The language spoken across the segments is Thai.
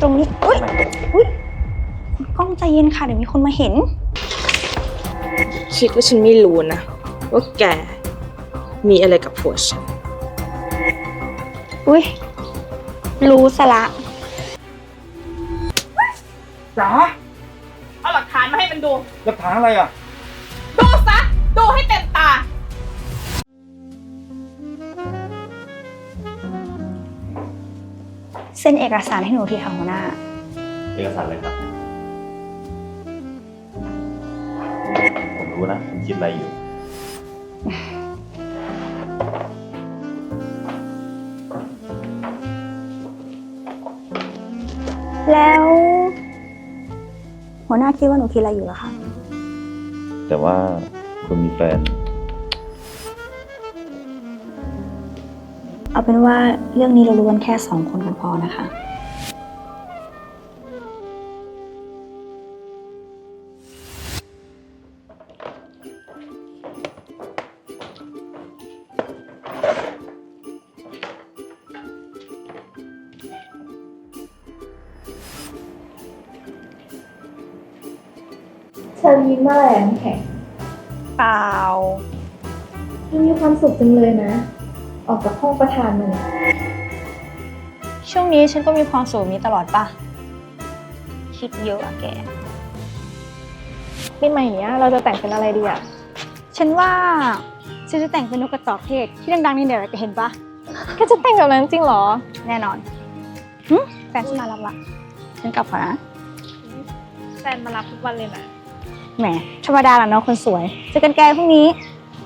ตรงนี้อุ้ยอุ้ยคุณกล้องใจเย็นค่ะ เดี๋ยวมีคนมาเห็น คิดว่าฉันไม่รู้นะ ว่าแก มีอะไรกับผัวฉัน อุ้ยรู้สละจ๋าเอาหลักฐานมาให้มันดู หลักฐานอะไรอะ ดูซะ ดูให้เต็ม ซ็นเอกสารให้หนูทีค่ะหัวหน้า เอกสารอะไรครับ ผมรู้นะผมคิดอะไรอยู่ แล้ว หัวหน้าคิดว่าหนูคิดอะไรอยู่เหรอคะ แต่ว่าคุณมีแฟน เอาเป็นว่าเรื่องนี้เรารู้กันแค่สองคนกันพอนะคะ เธอยิ้มอะไรอะน้ำแข็งเปล่า เธอมีความสุขจังเลยนะ ออกจากห้องประธานมาเนี่ยช่วงนี้ฉันก็มีความสุขแบบนี้ตลอดปะคิดเยอะอะแก ปีใหม่เนี้ยเราจะแต่งเป็นอะไรดีอะฉันว่าฉันจะแต่งเป็นนกกระจอกเทศที่ดังๆนี่เดี๋ยวแกเห็นปะก็จะแต่งแบบนั้นจริงเหรอ แน่นอนหึแฟนฉันมารับละฉันกลับก่อนนะแฟนมารับทุกวันเลยนะแหมธรรมดาแหละเนาะคนสวยเจอกันแกพรุ่งนี้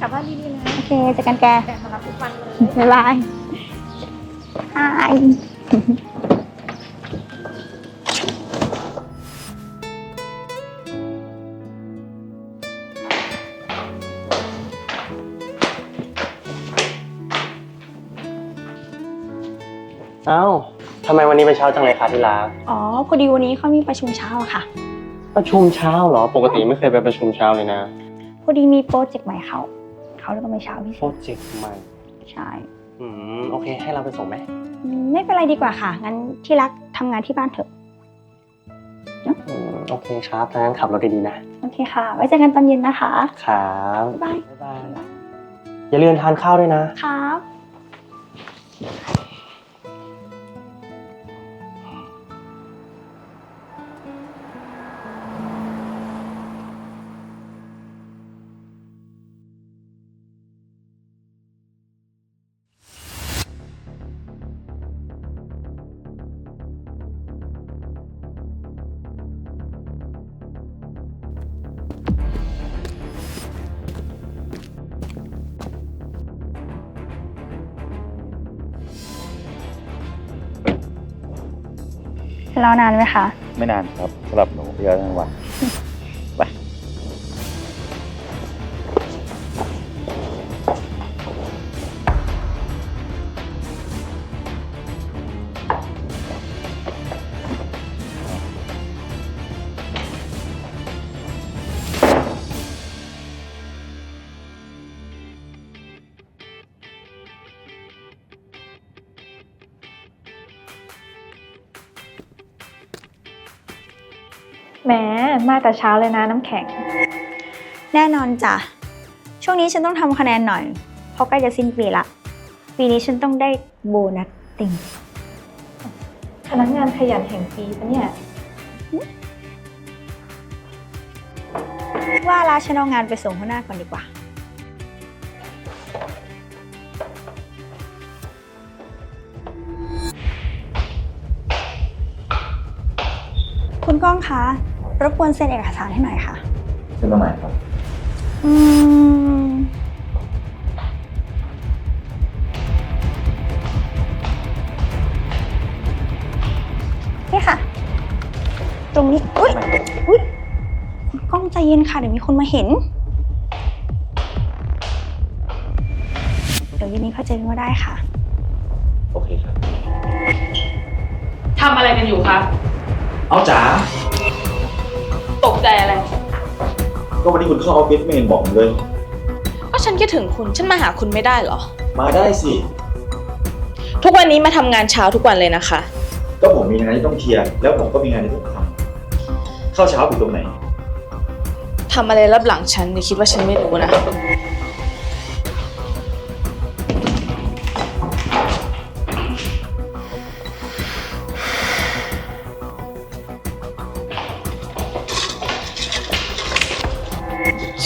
กลับบ้านดีๆนะโอ เคเจอกันแกแฟนมารับทุกวันเลยบ๊ายบายบายเอ้าทำไมวันนี้ไปเช้าจังเลยคะที่รักอ๋อพอดีวันนี้เขามีประชุมเช้าอะค่ะ ประชุมเช้าเหรอ ปกติไม่เคยไปประชุมเช้าเลยนะ พอดีมีโปรเจกต์ใหม่เขา เขาเลยต้องไปเช้าพิเศโปรษเจกต์ใหม่ ใช่อืมโอเค ให้เราไปส่งไหมอืมไม่เป็นไรดีกว่าค่ะ งั้นที่รักทำงานที่บ้านเถอะ อืมโอเคครับงั้นขับรถดีๆนะ โอเคค่ะ ไว้เจอกันตอนเย็นนะคะ ครับบ๊ายบาย บ๊ายบาย อย่าลืมทานข้าวด้วยนะ ครับ รอนานไหมคะ ไม่นานครับสำหรับหนูเยอะทั้งวัน แหมมาแต่เช้าเลยนะน้ำแข็ง แน่นอนจ้ะ ช่วงนี้ฉันต้องทำคะแนนหน่อย เพราะใกล้จะสิ้นปีละ ปีนี้ฉันต้องได้โบนัสติ่งพนักงานขยันแห่งปีปะเนี่ย ว่าลาฉันเอางานไปส่งหัวหน้าก่อนดีกว่า คุณก้องคะ รบกวนเซ็นเอกสารให้หน่อยค่ะเส้นตรงไหนครับ อืม นี่ค่ะ ตรงนี้ อุ้ยอุ้ยคุณก้องใจเย็นค่ะ เดี๋ยวมีคนมาเห็น เดี๋ยวเย็นนี้เข้าใจกันว่าได้ค่ะ โอเคครับ ทำอะไรกันอยู่คะ เอาจ๋า ตกใจอะไร ก็วันนี้คุณเข้าออฟฟิศไม่เห็นบอกผมเลย ก็ฉันคิดถึงคุณ ฉันมาหาคุณไม่ได้เหรอ มาได้สิ ทุกวันนี้มาทำงานเช้าทุกวันเลยนะคะกก็ผมมีงานที่ต้องเคลียร์ แล้วผมก็มีงานที่ต้องทำข้าวเช้าอยู่ตรงไหน ทำอะไรรับหลังฉันอย่าคิดว่าฉันไม่รู้นะ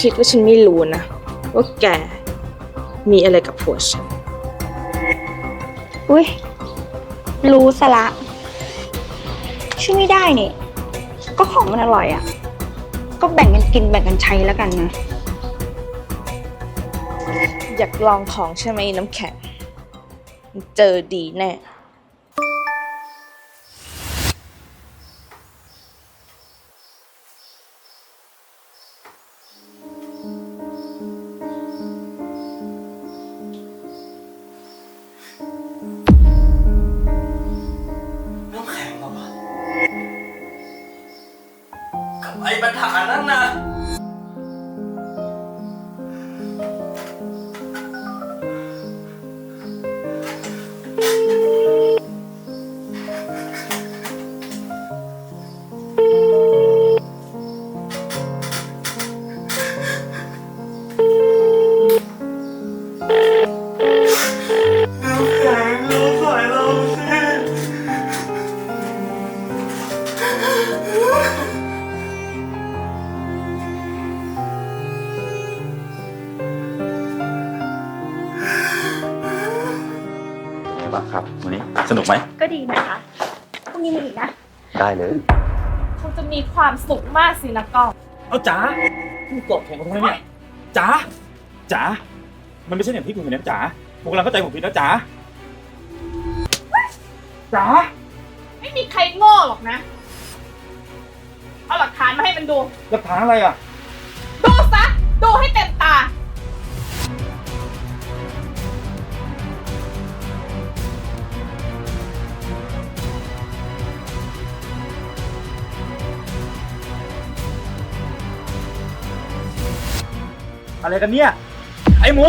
คิดว่าฉันไม่รู้นะ ว่าแกมีอะไรกับผัวฉัน อุ้ยรู้สละช่วยไม่ได้นี่ก็ของมันอร่อยอะ่ะ ก็แบ่งกันกินแบ่งกันใช้แล้วกันนะ อยากลองของใช่ไหมน้ำแข็ง เจอดีแน่น้ ปั บ้างครับวันนี้สนุกไหมก็ดีนะคะพรุ่งนี้มีอีกนะ ได้เลยคงจะมีความสุขมากสินะก้องเอาจ๋าคุณกดผมทำไมเนี่ยจ๋าจ๋ามันไม่ใช่อย่างที่คุณเห็นนะจ๋าผมกำลังเข้าใจผมผิดนะจ๋าจ๋าไม่มีใครโง่หรอกนะ เอาหลักฐานมาให้มันดู หลักฐานอะไรอะ ดูซะ ดูให้เต็มตา อะไรกันเนี่ย ไอ้หมู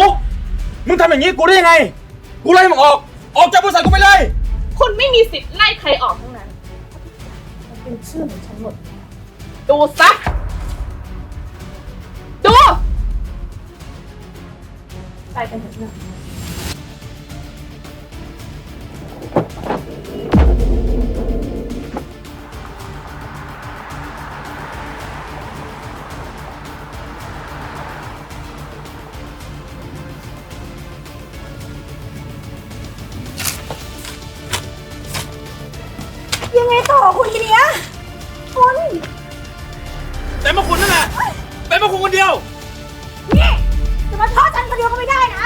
มึงทำอย่างนี้กูได้ยังไง กูไล่มึงออก ออกจากบริษัทกูไปเลย คุณไม่มีสิทธิ์ไล่ใครออกทั้งนั้นมันเป็นชื่อของฉันหมด ดูซะดู ไปกันเถอะน ยังไงต่อคุณทีเนี้ยคุณแต่มาคุณนั่นแหละแต่มาคุณคนเดียวนี่จะมาทอดฉันคนเดียวก็ไม่ได้นะ